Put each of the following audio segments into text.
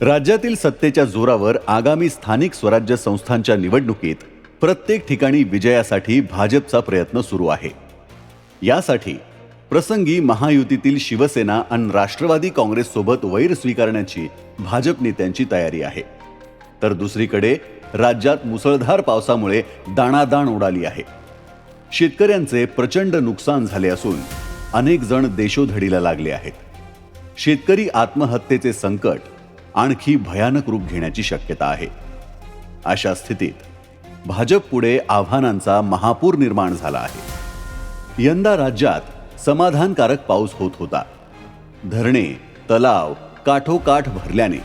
राज्यातील सत्तेच्या जोरावर आगामी स्थानिक स्वराज्य संस्थांच्या निवडणुकीत प्रत्येक ठिकाणी विजयासाठी भाजपचा प्रयत्न सुरू आहे. यासाठी प्रसंगी महायुतीतील शिवसेना आणि राष्ट्रवादी काँग्रेससोबत वैर स्वीकारण्याची भाजप नेत्यांची तयारी आहे. तर दुसरीकडे राज्यात मुसळधार पावसामुळे दाणादाण उडाली आहे. शेतकऱ्यांचे प्रचंड नुकसान झाले असून अनेक जण देशोधडीला लागले आहेत. शेतकरी आत्महत्येचे संकट आणखी भयानक रूप घेण्याची शक्यता आहे. अशा स्थितीत भाजप पुढे आव्हानांचा महापूर निर्माण झाला आहे. यंदा राज्यात समाधानकारक पाऊस होत होता. धरणे तलाव काठोकाठ भरल्याने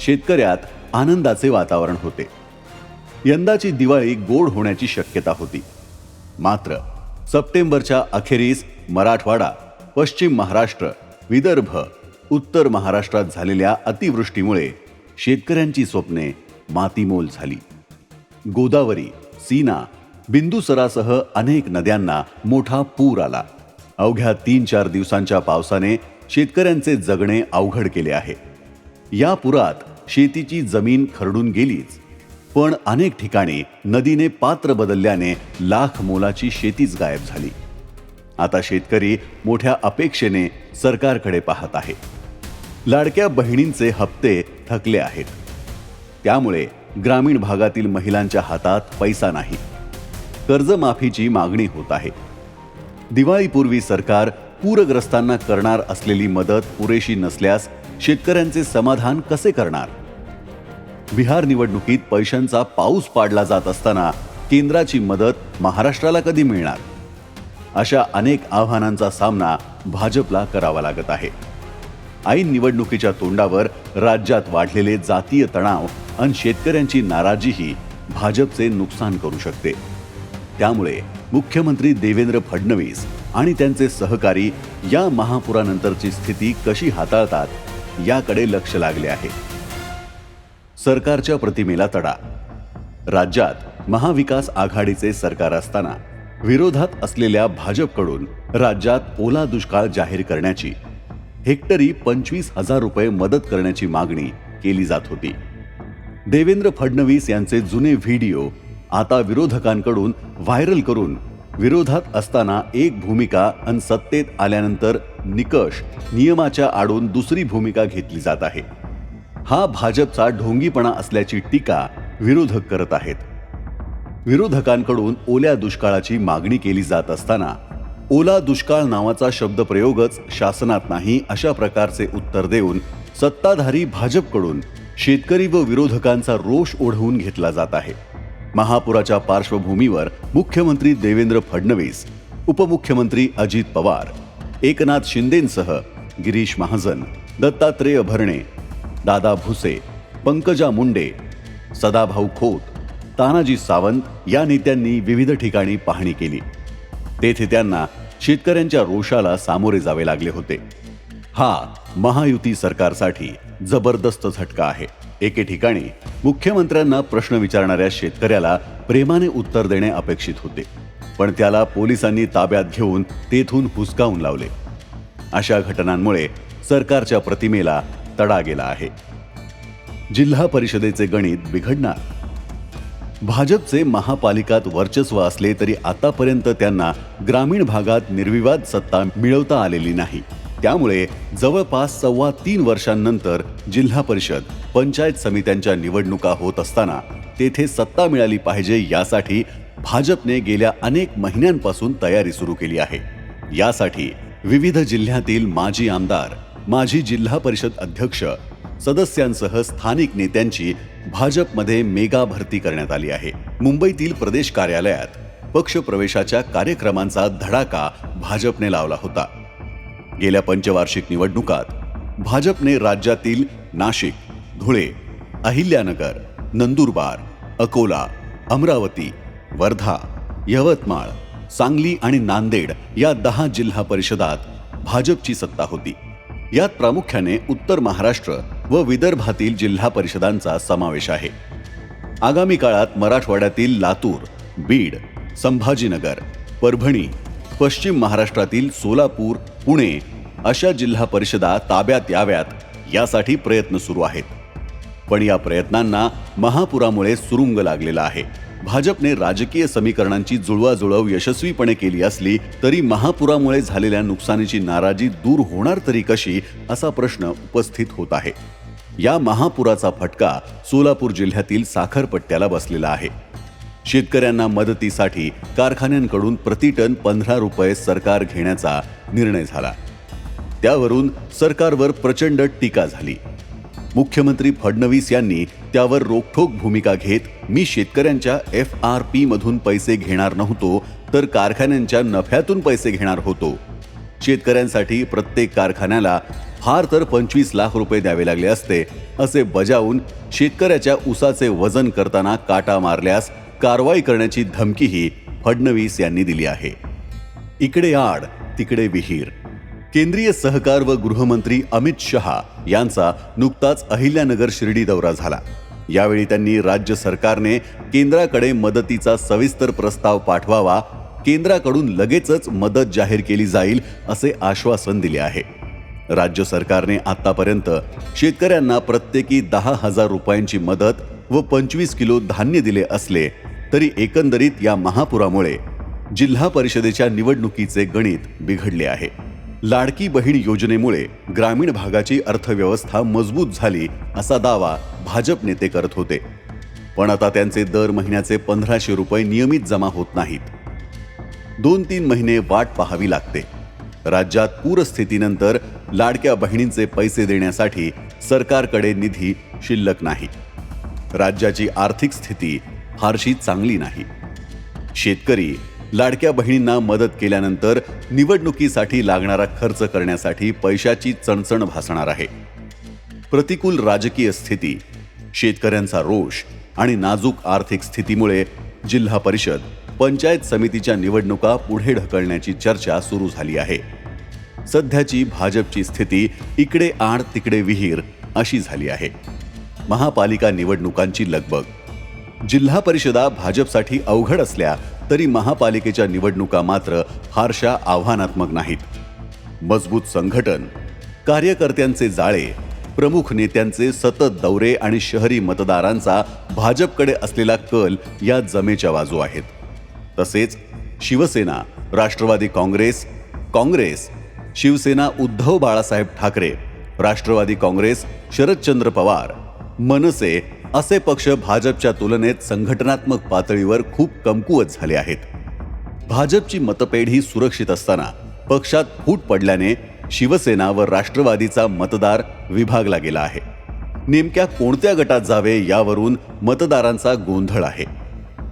शेतकऱ्यात आनंदाचे वातावरण होते. यंदाची दिवाळी गोड होण्याची शक्यता होती. मात्र सप्टेंबरच्या अखेरीस मराठवाडा पश्चिम महाराष्ट्र विदर्भ उत्तर महाराष्ट्रात झालेल्या अतिवृष्टीमुळे शेतकऱ्यांची स्वप्ने मातीमोल झाली. गोदावरी सीना बिंदुसरासह अनेक नद्यांना मोठा पूर आला. अवघ्या तीन चार दिवसांच्या पावसाने शेतकऱ्यांचे जगणे अवघड केले आहे. या पुरात शेतीची जमीन खरडून गेलीच पण अनेक ठिकाणी नदीने पात्र बदलल्याने लाख मोलाची शेतीच गायब झाली. आता शेतकरी मोठ्या अपेक्षेने सरकारकडे पाहत आहे. लाडक्या बहिणींचे हप्ते थकले आहेत. त्यामुळे ग्रामीण भागातील महिलांच्या हातात पैसा नाही. कर्जमाफीची मागणी होत आहे. दिवाळीपूर्वी सरकार पूरग्रस्तांना करणार असलेली मदत पुरेशी नसल्यास शेतकऱ्यांचे समाधान कसे करणार? बिहार निवडणुकीत पैशांचा पाऊस पाडला जात असताना केंद्राची मदत महाराष्ट्राला कधी मिळणार? अशा अनेक आव्हानांचा सामना भाजपला करावा लागत आहे. ऐन निवडणुकीच्या तोंडावर राज्यात वाढलेले जातीय तणाव आणि शेतकऱ्यांची नाराजीही भाजपचे नुकसान करू शकते. त्यामुळे मुख्यमंत्री देवेंद्र फडणवीस आणि त्यांचे सहकारी या महापुरानंतरची स्थिती कशी हाताळतात याकडे लक्ष लागले आहे. सरकारच्या प्रतिमेला तडा. राज्यात महाविकास आघाडीचे सरकार असताना विरोधात असलेल्या भाजपकडून राज्यात ओला दुष्काळ जाहीर करण्याची हेक्टरी पंचवीस हजार रुपये मदत करण्याची मागणी केली जात होती. देवेंद्र फडणवीस यांचे जुने व्हिडिओ आता विरोधकांकडून व्हायरल करून विरोधात असताना एक भूमिका आणि सत्तेत आल्यानंतर निकष नियमाच्या आडून दुसरी भूमिका घेतली जात आहे. हा भाजपचा ढोंगीपणा असल्याची टीका विरोधक करत आहेत. विरोधकांकडून ओल्या दुष्काळाची मागणी केली जात असताना ओला दुष्काळ नावाचा शब्दप्रयोगच शासनात नाही अशा प्रकारचे उत्तर देऊन सत्ताधारी भाजपकडून शेतकरी व विरोधकांचा रोष ओढवून घेतला जात आहे. महापुराच्या पार्श्वभूमीवर मुख्यमंत्री देवेंद्र फडणवीस उपमुख्यमंत्री अजित पवार एकनाथ शिंदेंसह गिरीश महाजन दत्तात्रेय भरणे दादा भुसे पंकजा मुंडे सदाभाऊ खोत तानाजी सावंत या नेत्यांनी विविध ठिकाणी पाहणी केली. तेथे त्यांना शेतकऱ्यांच्या रोषाला सामोरे जावे लागले होते. हा महायुती सरकारसाठी जबरदस्त झटका आहे. एके ठिकाणी मुख्यमंत्र्यांना प्रश्न विचारणाऱ्या शेतकऱ्याला प्रेमाने उत्तर देणे अपेक्षित होते. पण त्याला पोलिसांनी ताब्यात घेऊन तेथून हुसकावून लावले. अशा घटनांमुळे सरकारच्या प्रतिमेला तडा गेला आहे. जिल्हा परिषदेचे गणित बिघडणार. भाजपचे महापालिकात वर्चस्व असले तरी आतापर्यंत त्यांना ग्रामीण भागात निर्विवाद सत्ता मिळवता आलेली नाही. त्यामुळे जवळपास सव्वा तीन वर्षांनंतर जिल्हा परिषद पंचायत समित्यांच्या निवडणुका होत असताना तेथे सत्ता मिळाली पाहिजे यासाठी भाजपने गेल्या अनेक महिन्यांपासून तयारी सुरू केली आहे. यासाठी विविध जिल्ह्यातील माजी आमदार माजी जिल्हा परिषद अध्यक्ष सदस्यांसह स्थानिक नेत्यांची भाजपमध्ये मेगा भरती करण्यात आली आहे. मुंबईतील प्रदेश कार्यालयात पक्ष प्रवेशाच्या कार्यक्रमांचा धडाका भाजपने लावला होता. गेल्या पंचवार्षिक निवडणुकात भाजपने राज्यातील नाशिक धुळे अहिल्यानगर नंदुरबार अकोला अमरावती वर्धा यवतमाळ सांगली आणि नांदेड या दहा जिल्हा परिषदात भाजपची सत्ता होती. यात प्रामुख्याने उत्तर महाराष्ट्र व विदर्भातील जिल्हा परिषदांचा समावेश आहे. आगामी काळात मराठवाड्यातील लातूर बीड संभाजीनगर परभणी पश्चिम महाराष्ट्रातील सोलापूर पुणे अशा जिल्हा परिषदा ताब्यात याव्यात यासाठी प्रयत्न सुरू आहेत. पण या प्रयत्नांना महापुरामुळे सुरुंग लागलेला आहे. भाजपने राजकीय समीकरणांची जुळवाजुळव यशस्वीपणे केली असली तरी महापुरामुळे झालेल्या नुकसानीची नाराजी दूर होणार तरी कशी असा प्रश्न उपस्थित होत आहे. या महापुराचा फटका सोलापूर जिल्ह्यातील साखरपट्ट्याला बसलेला आहे. शेतकऱ्यांना मदतीसाठी कारखान्यांकडून प्रतिटन पंधरा रुपये सरकार घेण्याचा निर्णय झाला. त्यावरून सरकारवर प्रचंड टीका झाली. मुख्यमंत्री फडणवीस यांनी त्यावर रोखठोक भूमिका घेत मी शेतकऱ्यांच्या एफ आर पी मधून पैसे घेणार नव्हतो तर कारखान्यांच्या नफ्यातून पैसे घेणार होतो. शेतकऱ्यांसाठी प्रत्येक कारखान्याला फार तर पंचवीस लाख रुपये द्यावे लागले असते असे बजावून शेतकऱ्याच्या उसाचे वजन करताना काटा मारल्यास कारवाई करण्याची धमकीही फडणवीस यांनी दिली आहे. इकडे आड तिकडे विहीर. केंद्रीय सहकार व गृहमंत्री अमित शहा यांचा नुकताच अहिल्यानगर शिर्डी दौरा झाला. यावेळी त्यांनी राज्य सरकारने केंद्राकडे मदतीचा सविस्तर प्रस्ताव पाठवावा केंद्राकडून लगेचच मदत जाहीर केली जाईल असे आश्वासन दिले आहे. राज्य सरकारने आतापर्यंत शेतकऱ्यांना प्रत्येकी दहा हजार रुपयांची मदत व पंचवीस किलो धान्य दिले असले तरी एकंदरीत या महापुरामुळे जिल्हा परिषदेच्या निवडणुकीचे गणित बिघडले आहे. लाडकी बहीण योजनेमुळे ग्रामीण भागाची अर्थव्यवस्था मजबूत झाली असा दावा भाजप नेते करत होते. पण आता त्यांचे दर महिन्याचे पंधराशे रुपये नियमित जमा होत नाहीत. दोन तीन महिने वाट पाहावी लागते. राज्यात पूरस्थितीनंतर लाडक्या बहिणींचे पैसे देण्यासाठी सरकारकडे निधी शिल्लक नाही. राज्याची आर्थिक स्थिती फारशी चांगली नाही. शेतकरी लाडक्या बहिणींना मदत केल्यानंतर निवडणुकीसाठी लागणारा खर्च करण्यासाठी पैशाची चणचण भासणार आहे. प्रतिकूल राजकीय स्थिती शेतकऱ्यांचा रोष आणि नाजूक आर्थिक स्थितीमुळे जिल्हा परिषद पंचायत समितीच्या निवडणुका पुढे ढकलण्याची चर्चा सुरू झाली आहे. सध्याची भाजपची स्थिती इकडे आड तिकडे विहीर अशी झाली आहे. महापालिका निवडणुकांची लगबग. जिल्हा परिषदा भाजपसाठी अवघड असल्या तरी महापालिकेच्या निवडणुका मात्र फारशा आव्हानात्मक नाहीत. मजबूत संघटन कार्यकर्त्यांचे जाळे प्रमुख नेत्यांचे सतत दौरे आणि शहरी मतदारांचा भाजपकडे असलेला कल या जमेच्या बाजू आहेत. तसेच शिवसेना राष्ट्रवादी काँग्रेस काँग्रेस शिवसेना उद्धव बाळासाहेब ठाकरे राष्ट्रवादी काँग्रेस शरदचंद्र पवार मनसे असे पक्ष भाजपच्या तुलनेत संघटनात्मक पातळीवर खूप कमकुवत झाले आहेत. भाजपची मतपेढी सुरक्षित असताना पक्षात फूट पडल्याने शिवसेना व राष्ट्रवादीचा मतदार विभागला गेला आहे. नेमक्या कोणत्या गटात जावे यावरून मतदारांचा गोंधळ आहे.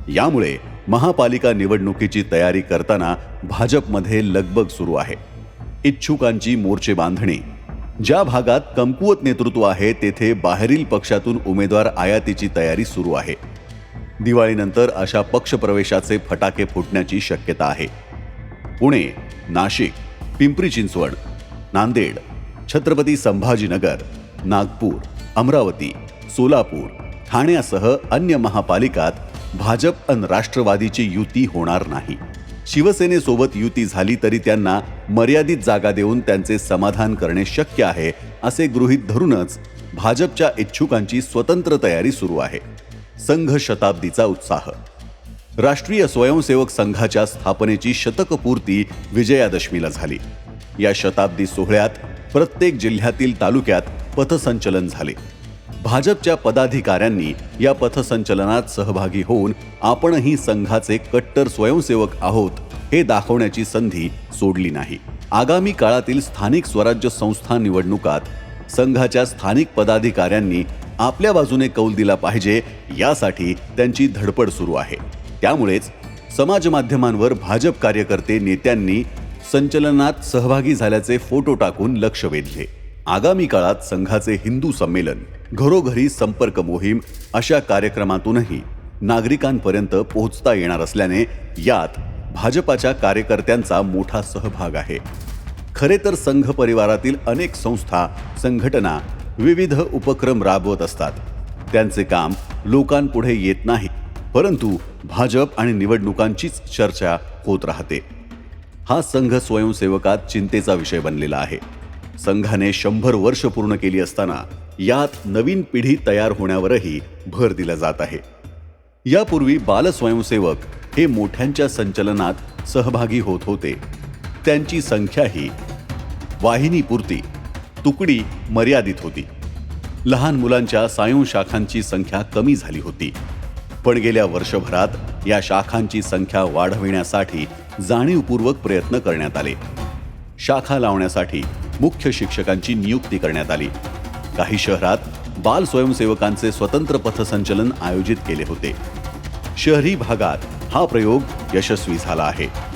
यामुळे महापालिका निवडणुकीची तयारी करताना भाजपमध्ये लगबग सुरू आहे. इच्छुकांची मोर्चे बांधणी. ज्या भागात कमकुवत नेतृत्व आहे तेथे बाहेरील पक्षातून उमेदवार आयातीची तयारी सुरू आहे. दिवाळीनंतर अशा पक्षप्रवेशाचे फटाके फुटण्याची शक्यता आहे. पुणे नाशिक पिंपरी चिंचवड नांदेड छत्रपती संभाजीनगर नागपूर अमरावती सोलापूर ठाण्यासह अन्य महापालिकात भाजप अन राष्ट्रवादीची युती होणार नाही. शिवसेनेसोबत युती झाली तरी त्यांना मर्यादित जागा देऊन त्यांचे समाधान करणे शक्य आहे असे गृहीत धरूनच भाजपच्या इच्छुकांची स्वतंत्र तयारी सुरू आहे. संघ शताब्दीचा उत्साह. राष्ट्रीय स्वयंसेवक संघाच्या स्थापनेची शतकपूर्ती विजयादशमीला झाली. या शताब्दी सोहळ्यात प्रत्येक जिल्ह्यातील तालुक्यात पथसंचलन झाले. भाजपच्या पदाधिकाऱ्यांनी या पथसंचलनात सहभागी होऊन आपणही संघाचे कट्टर स्वयंसेवक आहोत हे दाखवण्याची संधी सोडली नाही. आगामी काळातील स्थानिक स्वराज्य संस्था निवडणुकात संघाच्या स्थानिक पदाधिकाऱ्यांनी आपल्या बाजूने कौल दिला पाहिजे यासाठी त्यांची धडपड सुरू आहे. त्यामुळेच समाज माध्यमांवर भाजप कार्यकर्ते नेत्यांनी संचलनात सहभागी झाल्याचे फोटो टाकून लक्ष वेधले. आगामी काळात संघाचे हिंदू संमेलन घरोघरी संपर्क मोहीम अशा कार्यक्रमातूनही नागरिकांपर्यंत पोहोचता येणार असल्याने यात भाजपाच्या कार्यकर्त्यांचा मोठा सहभाग आहे. खरे तर संघ परिवारातील अनेक संस्था संघटना विविध उपक्रम राबवत असतात. त्यांचे काम लोकांपुढे येत नाही परंतु भाजप आणि निवडणुकांचीच चर्चा होत राहते. हा संघ स्वयंसेवकात चिंतेचा विषय बनलेला आहे. संघाने शंभर वर्ष पूर्ण केली असताना यात नवीन पिढी तयार होण्यावरही भर दिला जात आहे. यापूर्वी बाल स्वयंसेवक हे मोठ्यांच्या संचलनात सहभागी होत होते. त्यांची संख्याही वाहिनीपुरती तुकडी मर्यादित होती. लहान मुलांच्या सायं शाखांची संख्या कमी झाली होती. पण गेल्या वर्षभरात या शाखांची संख्या वाढविण्यासाठी जाणीवपूर्वक प्रयत्न करण्यात आले. शाखा लावण्यासाठी मुख्य शिक्षकांची नियुक्ती करण्यात आली. काही शहरात बाल स्वयंसेवकांचे स्वतंत्र पथसंचलन आयोजित केले होते. शहरी भागात हा प्रयोग यशस्वी झाला आहे.